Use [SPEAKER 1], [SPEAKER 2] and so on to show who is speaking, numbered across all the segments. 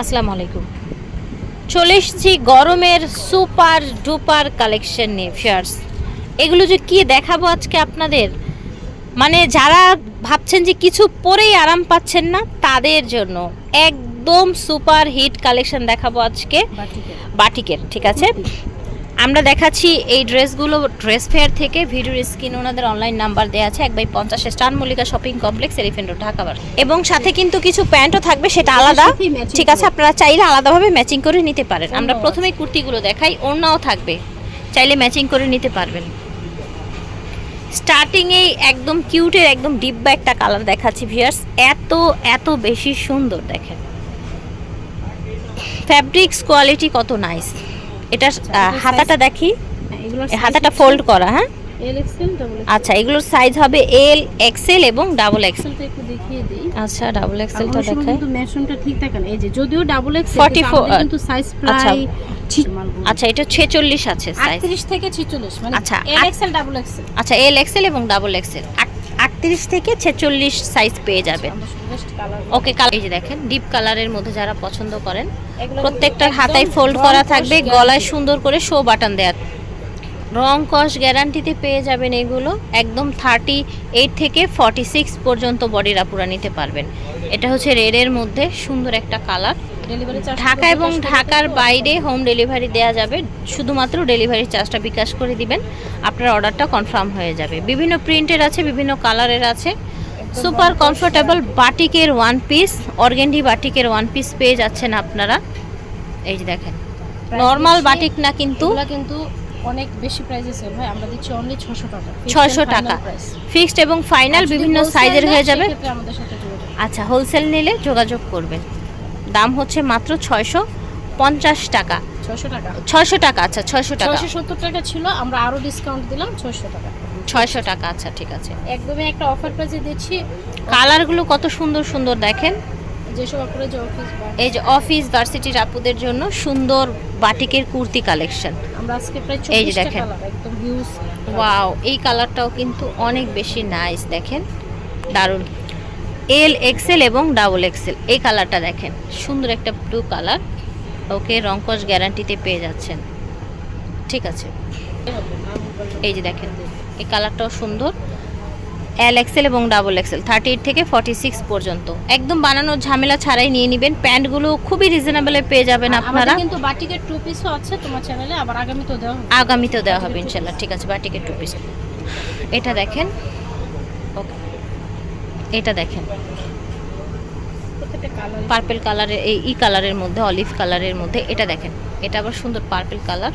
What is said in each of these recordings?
[SPEAKER 1] আসসালামু আলাইকুম। চলে এসেছি গরমের সুপার ডুপার কালেকশন নিয়ে ফিয়ার্স এগুলো যে কি দেখাবো আজকে আপনাদের? মানে যারা ভাবছেন যে কিছু পরেই আরাম পাচ্ছেন না তাদের জন্য একদম সুপার হিট কালেকশন দেখাবো আজকে। বাটিকের। ঠিক আছে? আমরা দেখাচ্ছি এই ড্রেসগুলো ড্রেস ফেয়ার থেকে ভিডিওর স্ক্রিন ওনাদের অনলাইন নাম্বার দেওয়া আছে এক বাই পঞ্চাশে Star Mallika Shopping Complex Elephant Road Dhaka এবং সাথে কিন্তু কিছু প্যান্টও থাকবে সেটা আলাদা। ঠিক আছে আপনারা চাইলে আলাদাভাবে ম্যাচিং করে নিতে পারেন। আমরা প্রথমেই কুর্তিগুলো দেখাই ওড়নাও থাকবে। চাইলে ম্যাচিং করে নিতে পারবেন। স্টার্টিংয়েই একদম কিউটের একদম ডিব্বা একটা কালার দেখাচ্ছি ভিয়ার্স এত এত বেশি সুন্দর দেখেন। ফ্যাব্রিক্স কোয়ালিটি কত নাইস এটা হাতাটা দেখি। হাতাটা ফোল্ড করা হ্যাঁ? আচ্ছা এগুলোর সাইজ হবে এল এক্সেল এবং ডাবল এক্সেল
[SPEAKER 2] একটু দেখিয়ে দেই।
[SPEAKER 1] আচ্ছা ডাবল এক্সেলটা দেখাই।
[SPEAKER 2] কিন্তু মেনশনটা ঠিক থাকে না। এই যে যদিও ডাবল এক্সেল
[SPEAKER 1] 44
[SPEAKER 2] কিন্তু সাইজ
[SPEAKER 1] আচ্ছা।
[SPEAKER 2] প্রায়
[SPEAKER 1] আচ্ছা এটা ছেচল্লিশ আছে সাইজ
[SPEAKER 2] 38 থেকে 46 মানে
[SPEAKER 1] আচ্ছা,
[SPEAKER 2] এল এক্সেল ডাবল এক্সেল
[SPEAKER 1] আচ্ছা এল এক্সেল এবং ডাবল এক্সেল আটত্রিশ থেকে ছেচল্লিশ সাইজ পেয়ে যাবেন। ওকে কালার এই যে দেখেন ডিপ কালারের মধ্যে যারা পছন্দ করেন প্রত্যেকটার হাতায় ফোল্ড করা থাকবে গলায় সুন্দর করে শো বাটন দেয়া। রং কস গ্যারান্টিতে পেয়ে যাবেন এগুলো একদম থার্টি এইট থেকে ফর্টি সিক্স পর্যন্ত বডির আপুরা নিতে পারবেন। এটা হচ্ছে রেডের মধ্যে সুন্দর একটা কালার
[SPEAKER 2] ডেলিভারি চার্জ
[SPEAKER 1] ঢাকা এবং ঢাকার বাইরে হোম ডেলিভারি দেওয়া যাবে। শুধুমাত্র ডেলিভারি চার্জটা বিকাশ করে দিবেন। আপনার অর্ডারটা কনফার্ম হয়ে যাবে। বিভিন্ন প্রিন্টের আছে বিভিন্ন কালারের আছে। সুপার কমফোর্টেবল বাটিকের ওয়ান পিস অর্গেন্ডি বাটিকের ওয়ান পিস পেয়ে যাচ্ছেন আপনারা। এই যে দেখেন। নর্মাল বাটিক না কিন্তু
[SPEAKER 2] কিন্তু অনেক বেশি প্রাইসে সেল হয়। আমরা দিচ্ছি অনলি 600 টাকা। Fixed
[SPEAKER 1] 600 টাকা। ফিক্সড এবং ফাইনাল বিভিন্ন সাইজের হয়ে যাবে। আচ্ছা হোলসেল নিলে যোগাযোগ করবেন। দাম হচ্ছে মাত্র ছয়শো পঞ্চাশ টাকা।
[SPEAKER 2] 600 টাকা?
[SPEAKER 1] ছয়শো টাকা আচ্ছা ছয়শো টাকা।
[SPEAKER 2] 670 টাকা ছিল আমরা আরও ডিসকাউন্ট দিলাম 600 টাকা।
[SPEAKER 1] ছয়শো টাকা আচ্ছা ঠিক আছে।
[SPEAKER 2] একদমই একটা অফার প্রাইসে দিচ্ছি।
[SPEAKER 1] কালারগুলো কত সুন্দর সুন্দর দেখেন।
[SPEAKER 2] যেসব আপনারা যে অফিস
[SPEAKER 1] এই যে অফিস ভার্সিটির আপুদের জন্য সুন্দর বাটিকের কুর্তি কালেকশন
[SPEAKER 2] আমরা আজকে প্রায়
[SPEAKER 1] এই যে দেখেন।
[SPEAKER 2] একদম হিউজ
[SPEAKER 1] ওয়াও এই কালারটাও কিন্তু অনেক বেশি নাইস দেখেন। দারুণ। এল এক্সেল এবং ডাবল এক্সেল এই কালারটা দেখেন। সুন্দর একটা ব্লু কালার ওকে রংকশ গ্যারান্টিতে পেয়ে যাচ্ছেন। ঠিক আছে। এই যে দেখেন এই কালারটাও সুন্দর। এল এক্সেল এবং ডাবল এক্সেল থার্টি এইট থেকে ফর্টি সিক্স পর্যন্ত। একদম বানানোর ঝামেলা ছাড়াই নিয়ে নেবেন। প্যান্টগুলো খুবই রিজনেবলে পেয়ে যাবেন আপনারা।
[SPEAKER 2] কিন্তু বাটিকের টু পিসও আছে তোমার চ্যানেলে আবার আগামীতেও দেওয়া হবে।
[SPEAKER 1] আগামীতেও দেওয়া হবে ইনশাল্লাহ। ঠিক আছে বাটিকের টু পিস এটা দেখেন এটা দেখেন। পার্পেল কালারের এই ই কালারের মধ্যে অলিভ কালারের মধ্যে এটা দেখেন। এটা আবার সুন্দর পার্পেল কালার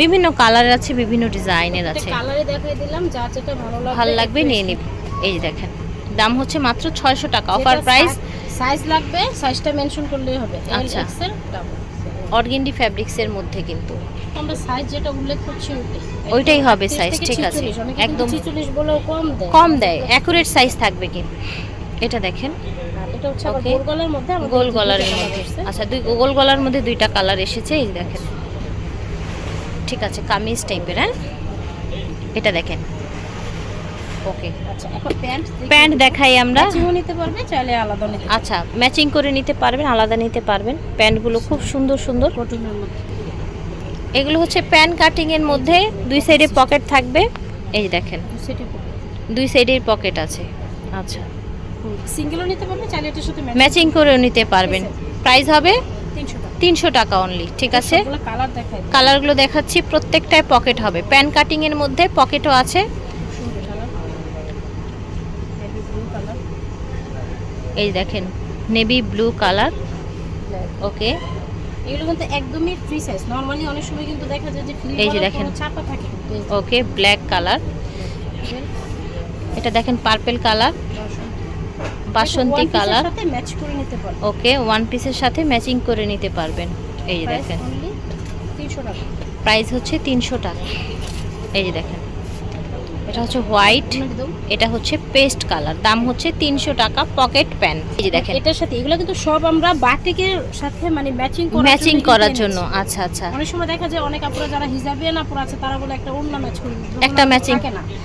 [SPEAKER 1] বিভিন্ন কালারের আছে বিভিন্ন ডিজাইনের আছে।
[SPEAKER 2] কালারে দেখাই দিলাম যা যেটা ভালো লাগবে
[SPEAKER 1] ভালো লাগবে নিয়ে নিব এই দেখেন দাম হচ্ছে মাত্র ছয়শো টাকা। অফার প্রাইস
[SPEAKER 2] সাইজ লাগবে সাইজটা মেনশন করলেই হবে।
[SPEAKER 1] আচ্ছা। অর্গেন্ডি ফ্যাব্রিক্সের মধ্যে কিন্তু।
[SPEAKER 2] আমরা সাইজ যেটা উল্লেখ করছি ওইটাই।
[SPEAKER 1] হবে
[SPEAKER 2] সাইজ
[SPEAKER 1] ঠিক আছে।
[SPEAKER 2] থেকে 46, অনেকে
[SPEAKER 1] একদম।
[SPEAKER 2] কিন্তু 46 বলেও কম দেয়।
[SPEAKER 1] কম দেয় অ্যাকুরেট সাইজ থাকবে কি এটা দেখেন।
[SPEAKER 2] এটা হচ্ছে গোল গলার মধ্যে
[SPEAKER 1] গোল
[SPEAKER 2] colour
[SPEAKER 1] মধ্যে। আচ্ছা দুই গোল গলার মধ্যে দুইটা কালার এসেছে এই দেখেন। ঠিক আছে কামিজ টাইপের হ্যাঁ? এটা দেখেন। ওকে
[SPEAKER 2] আচ্ছা এখন প্যান্ট
[SPEAKER 1] প্যান্ট দেখাই আমরা।
[SPEAKER 2] ম্যাচিংও নিতে পারবে চাইলে আলাদা নিতে
[SPEAKER 1] আচ্ছা ম্যাচিং করে নিতে পারবেন আলাদা নিতে পারবেন। প্যান্টগুলো খুব সুন্দর সুন্দর।
[SPEAKER 2] কটনের মধ্যে।
[SPEAKER 1] এগুলো হচ্ছে প্যান কাটিং এর মধ্যে দুই সাইডে পকেট থাকবে। এই দেখেন দুই সাইডের পকেট আছে। আচ্ছা।
[SPEAKER 2] সিঙ্গেলও নিতে পারবে চাইলে এটার সাথে
[SPEAKER 1] ম্যাচিং করেও নিতে পারবেন। প্রাইস হবে তিনশো টাকা। অনলি ঠিক আছে। কালারগুলো দেখাচ্ছি প্রত্যেকটায় পকেট হবে। প্যান কাটিং এর মধ্যে পকেটও আছে
[SPEAKER 2] সুন্দর কালার নেভি ব্লু কালার
[SPEAKER 1] এই দেখেন নেভি ব্লু কালার ওকে
[SPEAKER 2] এগুলো কিন্তু একদমই ফ্রি সাইজ নরমালি অনেক সময় কিন্তু দেখা যায় যে ফ্রি
[SPEAKER 1] এই যে দেখেন।
[SPEAKER 2] চাপা থাকে।
[SPEAKER 1] ওকে ব্ল্যাক কালার এটা দেখেন পার্পেল কালার বাসন্তী। কালার
[SPEAKER 2] সাথে ম্যাচ করে নিতে পারবে
[SPEAKER 1] ওকে ওয়ান পিসের সাথে ম্যাচিং করে নিতে পারবেন। এই যে দেখেন।
[SPEAKER 2] 300 টাকা।
[SPEAKER 1] প্রাইস হচ্ছে তিনশো টাকা। এই যে দেখেন। এটা হচ্ছে হোয়াইট এটা হচ্ছে পেস্ট কালার। দাম হচ্ছে তিনশো টাকা পকেট প্যান। এই যে দেখেন।
[SPEAKER 2] এটার সাথে এগুলো কিন্তু সব আমরা বাটিকের সাথে মানে ম্যাচিং
[SPEAKER 1] ম্যাচিং করার জন্য। আচ্ছা আচ্ছা।
[SPEAKER 2] অনেক সময় দেখা যায় অনেক আপুরা যারা হিজাবিয়ান আপুরা আছে তারা বলে একটা অন্য ম্যাচ করি।
[SPEAKER 1] একটা
[SPEAKER 2] ম্যাচিং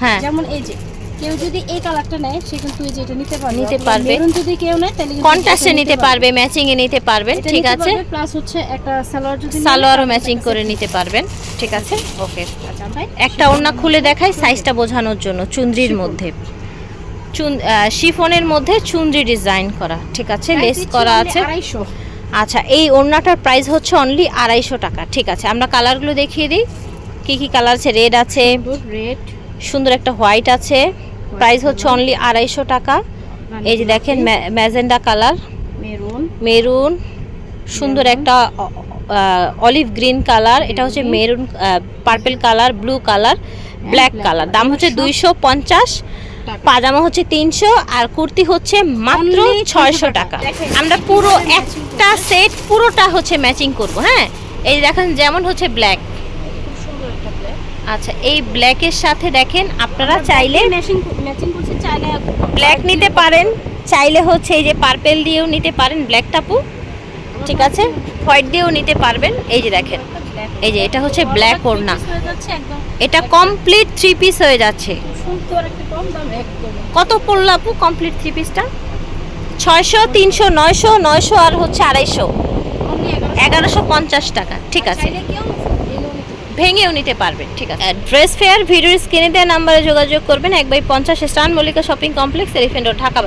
[SPEAKER 1] হ্যাঁ।
[SPEAKER 2] যেমন এই যে কেউ যদি এই কালারটা নেয় সে কিন্তু এই যে এটা নিতে পারবে।
[SPEAKER 1] নিতে পারবে।
[SPEAKER 2] যদি কেউ নেয় তাহলে
[SPEAKER 1] কন্ট্রাস্টে নিতে পারবে। ম্যাচিং এ নিতে পারবেন ঠিক আছে?
[SPEAKER 2] প্লাস হচ্ছে একটা সালোয়ার যদি
[SPEAKER 1] সালোয়ারও ম্যাচিং করে নিতে পারবেন ঠিক আছে? ওকে
[SPEAKER 2] আচ্ছা ভাই।
[SPEAKER 1] একটা ওড়না খুলে দেখাই সাইজটা বোঝানোর জন্য চুনরির মধ্যে। চুন শিফনের মধ্যে চুনরি ডিজাইন করা ঠিক আছে? লেস করা আছে। আচ্ছা এই ওড়নাটার প্রাইস হচ্ছে অনলি আড়াইশো টাকা ঠিক আছে? আমরা কালারগুলো দেখিয়ে দিই। কি কি কালার আছে? রেড আছে।
[SPEAKER 2] রেড
[SPEAKER 1] সুন্দর একটা হোয়াইট আছে। প্রাইস হচ্ছে অনলি আড়াইশো টাকা। এই যে দেখেন ম্যাজেন্ডা কালার।
[SPEAKER 2] মেরুন।
[SPEAKER 1] মেরুন। সুন্দর একটা অলিভ গ্রিন কালার। এটা হচ্ছে maroon. Purple colour blue colour black colour. দাম হচ্ছে দুইশো পঞ্চাশ। পাজামা হচ্ছে তিনশো। আর কুর্তি হচ্ছে মাত্র ছয়শো টাকা।
[SPEAKER 2] টাকা।
[SPEAKER 1] আমরা পুরো একটা সেট পুরোটা হচ্ছে ম্যাচিং করব হ্যাঁ? এই যে দেখেন যেমন হচ্ছে ব্ল্যাক
[SPEAKER 2] খুব সুন্দর একটা black।
[SPEAKER 1] আচ্ছা এই ব্ল্যাকের সাথে দেখেন আপনারা চাইলে
[SPEAKER 2] ম্যাচিং ম্যাচিং করছে চাইলে
[SPEAKER 1] ব্ল্যাক নিতে পারেন চাইলে হচ্ছে এই যে পার্পেল দিয়েও নিতে পারেন ব্ল্যাক টাপু ঠিক আছে? হোয়াইট দিয়েও নিতে পারবেন এই যে দেখেন এই যে এটা হচ্ছে ব্ল্যাক ওড়না। এটা কমপ্লিট থ্রি পিস হয়ে যাচ্ছে। কত পড়ল আপু কমপ্লিট থ্রি পিসটা ছয়শো তিনশো নয়শো নয়শো আর হচ্ছে আড়াইশো। এগারোশো। পঞ্চাশ টাকা ঠিক আছে
[SPEAKER 2] চাইলে কেউ এলেও নিতে পারে।
[SPEAKER 1] ভেঙেও নিতে পারবেন, ঠিক আছে? ড্রেস ফেয়ার ভিডিও স্ক্রিনে দেওয়া নাম্বারে যোগাযোগ করবেন। এক বাই পঞ্চাশ Star Mallika Shopping Complex, Elephant Dhaka